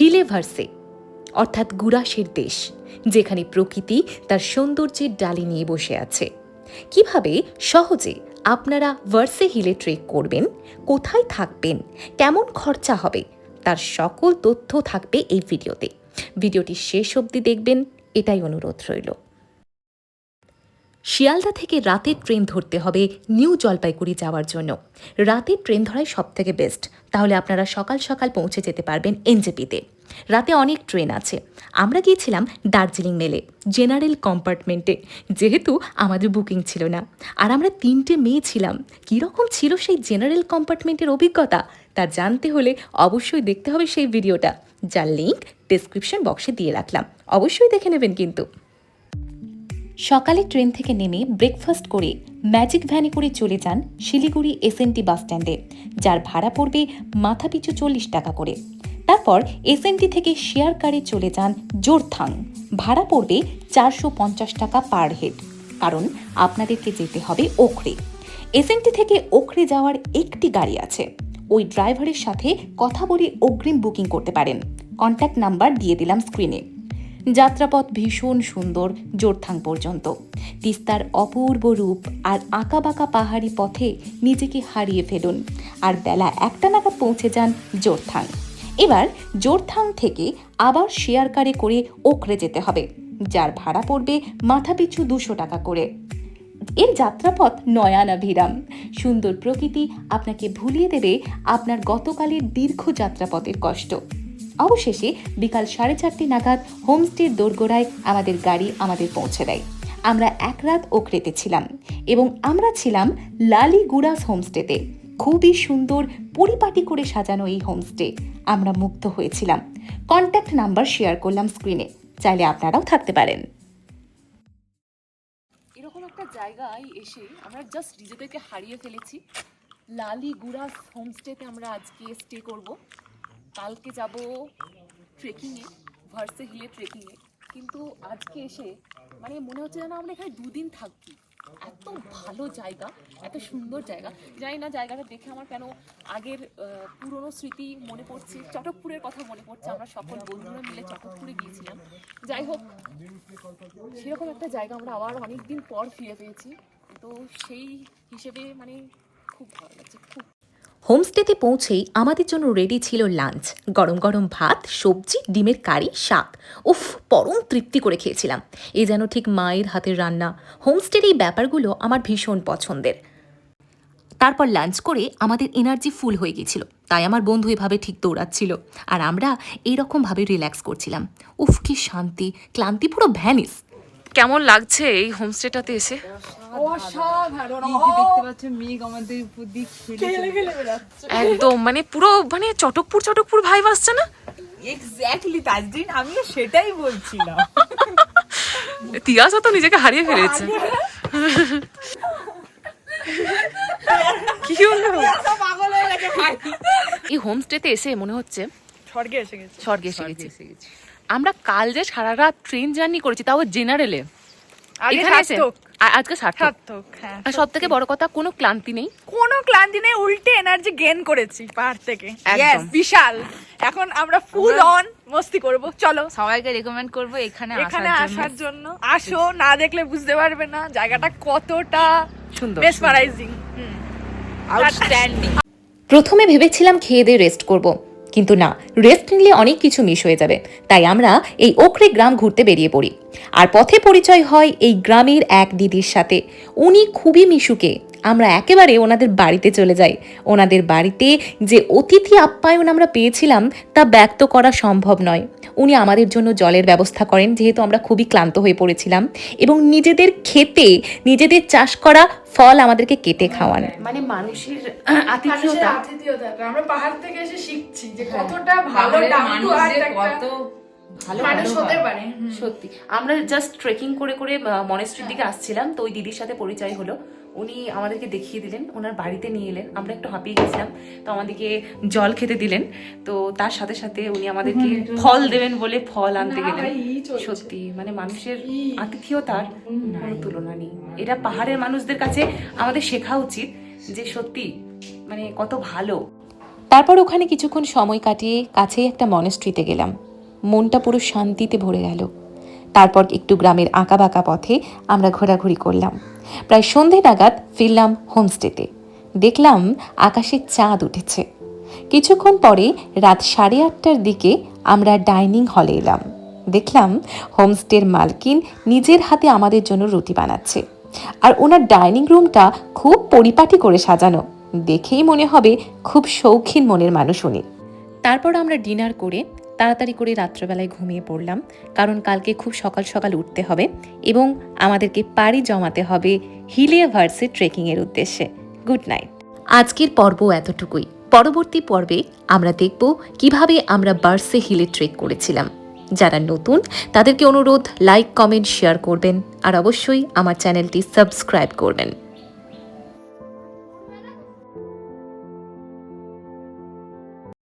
হিলে ভার্সে অর্থাৎ গুরাসের দেশ, যেখানে প্রকৃতি তার সৌন্দর্যের ডালি নিয়ে বসে আছে। কীভাবে সহজে আপনারা ভার্সে হিলে ট্রেক করবেন, কোথায় থাকবেন, কেমন খরচা হবে, তার সকল তথ্য থাকবে এই ভিডিওতে। ভিডিওটি শেষ অবধি দেখবেন, এটাই অনুরোধ রইল। শিয়ালদা থেকে রাতের ট্রেন ধরতে হবে নিউ জলপাইগুড়ি যাওয়ার জন্য। রাতের ট্রেন ধরাই সব থেকে বেস্ট। তাহলে আপনারা সকাল সকাল পৌঁছে যেতে পারবেন এনজেপিতে। রাতে অনেক ট্রেন আছে। আমরা গিয়েছিলাম দার্জিলিং মেলে, জেনারেল কম্পার্টমেন্টে। যেহেতু আমাদের বুকিং ছিল না। আর আমরা তিনটে মেয়ে ছিলাম। কীরকম ছিল সেই জেনারেল কম্পার্টমেন্টের অভিজ্ঞতা, তা জানতে হলে অবশ্যই দেখতে হবে সেই ভিডিওটা। যার লিঙ্ক ডেসক্রিপশন বক্সে দিয়ে রাখলাম। অবশ্যই দেখে নেবেন কিন্তু। সকালে ট্রেন থেকে নেমে ব্রেকফাস্ট করে ম্যাজিক ভ্যানে করে চলে যান শিলিগুড়ি এসএনটি বাস স্ট্যান্ডে যার ভাড়া পড়বে মাথাপিছু চল্লিশ টাকা করে। তারপর এসএনটি থেকে শেয়ার কারে চলে যান জোরথাং। ভাড়া পড়বে চারশো পঞ্চাশ টাকা পার হেড কারণ আপনাদেরকে যেতে হবে ওখরে। এসএনটি থেকে ওখরে যাওয়ার একটি গাড়ি আছে। ওই ড্রাইভারের সাথে কথা বলে অগ্রিম বুকিং করতে পারেন। কন্ট্যাক্ট নাম্বার দিয়ে দিলাম স্ক্রিনে যাত্রাপথ ভীষণ সুন্দর, জোরথাং পর্যন্ত। তিস্তার অপূর্ব রূপ আর আঁকাবাঁকা পাহাড়ি পথে নিজেকে হারিয়ে ফেলুন। আর বেলা একটা নাগাদ পৌঁছে যান জোরথাং। এবার জোরথাং থেকে আবার শেয়ার কারে করে ওখরে যেতে হবে, যার ভাড়া পড়বে মাথাপিছু দুশো টাকা করে। এর যাত্রাপথ নয়ানাভিরাম। সুন্দর প্রকৃতি আপনাকে ভুলিয়ে দেবে আপনার গতকালের দীর্ঘ যাত্রাপথের কষ্ট। অবশেষে বিকাল সাড়ে চারটে নাগাদ হোমস্টের দোরগোড়ায় আমাদের গাড়ি আমাদের পৌঁছে দেয়। আমরা এক রাত ওখরেতে ছিলাম এবং আমরা ছিলাম লালি গুড়াস হোমস্টেতে। খুবই সুন্দর, পরিপাটি করে সাজানো এই হোমস্টে। আমরা মুগ্ধ হয়েছিলাম। কন্ট্যাক্ট নাম্বার শেয়ার করলাম স্ক্রিনে। চাইলে আপনারাও থাকতে পারেন। এরকম একটা জায়গায় এসে আমরা জাস্ট নিজেদেরকে হারিয়ে ফেলেছি। লালি গুড়াস হোমস্টেতে আমরা আজকে স্টে করব। কালকে যাব ট্রেকিংয়ে ভার্সে হিলে ট্রেকিংয়ে কিন্তু আজকে এসে মানে মনে হচ্ছে যেন আমরা এখানে দুদিন থাকি এত ভালো জায়গা, এত সুন্দর জায়গা। জানি না জায়গাটা দেখে আমার কেন আগের পুরনো স্মৃতি মনে পড়ছে। চটকপুরের কথা মনে পড়ছে। আমরা সকল বন্ধুরা মিলে চটকপুরে গিয়েছিলাম। যাই হোক, সেরকম একটা জায়গা আমরা আবার অনেকদিন পর ফিরে পেয়েছি। তো সেই হিসেবে মানে খুব ভালো লাগছে, খুব হোমস্টেতে পৌঁছেই আমাদের জন্য রেডি ছিল লাঞ্চ গরম গরম ভাত, সবজি, ডিমের কারি, শাক। উফ, পরম তৃপ্তি করে খেয়েছিলাম। এ যেন ঠিক মায়ের হাতের রান্না। হোমস্টের এই ব্যাপারগুলো আমার ভীষণ পছন্দের। তারপর লাঞ্চ করে আমাদের এনার্জি ফুল হয়ে গেছিল তাই আমার বন্ধু এভাবে ঠিক দৌড়াচ্ছিল। আর আমরা এইরকমভাবে রিল্যাক্স করছিলাম। উফ, কি শান্তি। ক্লান্তি পুরো ভ্যানিস কেমন লাগছে এই হোমস্টেটাতে এসে? একদম মানে পুরো মানে চটকপুর চটকপুর ভাই আসছে না? এক্স্যাক্টলি তাজদিন আমিও সেটাই বলছিলাম। তিয়াসও তো নিজেকে হারিয়ে ফেলেছে। কি হলো? এই হোমস্টেতে এসে মনে হচ্ছে স্বর্গে এসে গেছে। স্বর্গে এসে গেছি। আমরা কাল যে সারা রাত ট্রেন জার্নি করেছি তাও জেনারেলে এখানে এসে আজকে সার্থক। হ্যাঁ আর সব থেকে বড় কথা কোনো ক্লান্তি নেই। কোনো ক্লান্তি নেই উল্টে এনার্জি গেইন করেছি পাহাড় থেকে। বিশাল। এখন আমরা ফুল অন মস্তি করব। চলো। সবাইকে রেকমেন্ড করব এখানে এখানে আসার আসার জন্য। আসো না দেখলে বুঝতে পারবে না জায়গাটা কতটা সুন্দর মেসমারাইজিং আউটস্ট্যান্ডিং প্রথমে ভেবেছিলাম খেয়ে দিয়ে রেস্ট করব। কিন্তু না রেস্ট নিলে অনেক কিছু মিস হয়ে যাবে। তাই আমরা এই ওখরে গ্রাম ঘুরতে বেরিয়ে পড়ি। আর পথে পরিচয় হয় এই গ্রামের এক দিদির সাথে। উনি খুবই মিশুকে। আমরা একেবারে ওনাদের বাড়িতে চলে যাই। ওনাদের বাড়িতে যে অতিথি আপ্যায়ন আমরা পেয়েছিলাম তা ব্যক্ত করা সম্ভব নয়। উনি আমাদের জন্য জলের ব্যবস্থা করেন যেহেতু আমরা খুবই ক্লান্ত হয়ে পড়েছিলাম। এবং নিজেদের খেতে নিজেদের চাষ করা ফল আমাদেরকে কেটে খাওয়ান। মানে মানুষের আতিথেয়তা। আমরা পাহাড় থেকে এসে শিখছি যে কতটা ভালো কত ভালো মানুষ হতে পারে সত্যি। আমরা জাস্ট ট্রেকিং করে করে মনেস্ট্রির দিকে আসছিলাম তো ওই দিদির সাথে পরিচয় হলো। উনি আমাদেরকে দেখিয়ে দিলেন ওনার বাড়িতে নিয়ে এলেন। আমরা একটু হাঁপিয়ে গেছিলাম তো আমাদেরকে জল খেতে দিলেন। তো তার সাথে সাথে উনি আমাদেরকে ফল দেবেন বলে ফল আনতে গেলেন। সত্যি মানে মানুষের আতিথেয়তার কোনো তুলনা নেই। এটা পাহাড়ের মানুষদের কাছে আমাদের শেখা উচিত যে সত্যি মানে কত ভালো। তারপর ওখানে কিছুক্ষণ সময় কাটিয়ে কাছেই একটা মনেস্ট্রিতে গেলাম। মনটা পুরো শান্তিতে ভরে গেল। তারপর একটু গ্রামের আঁকাবাঁকা পথে আমরা ঘোরাঘুরি করলাম। প্রায় সন্ধে নাগাদ ফিরলাম হোমস্টেতে। দেখলাম আকাশে চাঁদ উঠেছে। কিছুক্ষণ পরে রাত সাড়ে আটটার দিকে আমরা ডাইনিং হলে এলাম। দেখলাম হোমস্টের মালকিন নিজের হাতে আমাদের জন্য রুটি বানাচ্ছে। আর ওনার ডাইনিং রুমটা খুব পরিপাটি করে সাজানো। দেখেই মনে হবে খুব শৌখিন মনের মানুষ উনি। তারপর আমরা ডিনার করে তাড়াতাড়ি করে রাত্রেবেলায় ঘুমিয়ে পড়লাম, কারণ কালকে খুব সকাল সকাল উঠতে হবে এবং আমাদেরকে পাড়ি জমাতে হবে হিলিয়া ভার্সে ট্রেকিংয়ের উদ্দেশ্যে। Good night. আজকের পর্ব এতটুকুই। পরবর্তী পর্বে আমরা দেখব কীভাবে আমরা বার্সে হিলে ট্রেক করেছিলাম। যারা নতুন, তাদেরকে অনুরোধ, লাইক, কমেন্ট, শেয়ার করবেন, আর অবশ্যই আমার চ্যানেলটি সাবস্ক্রাইব করবেন।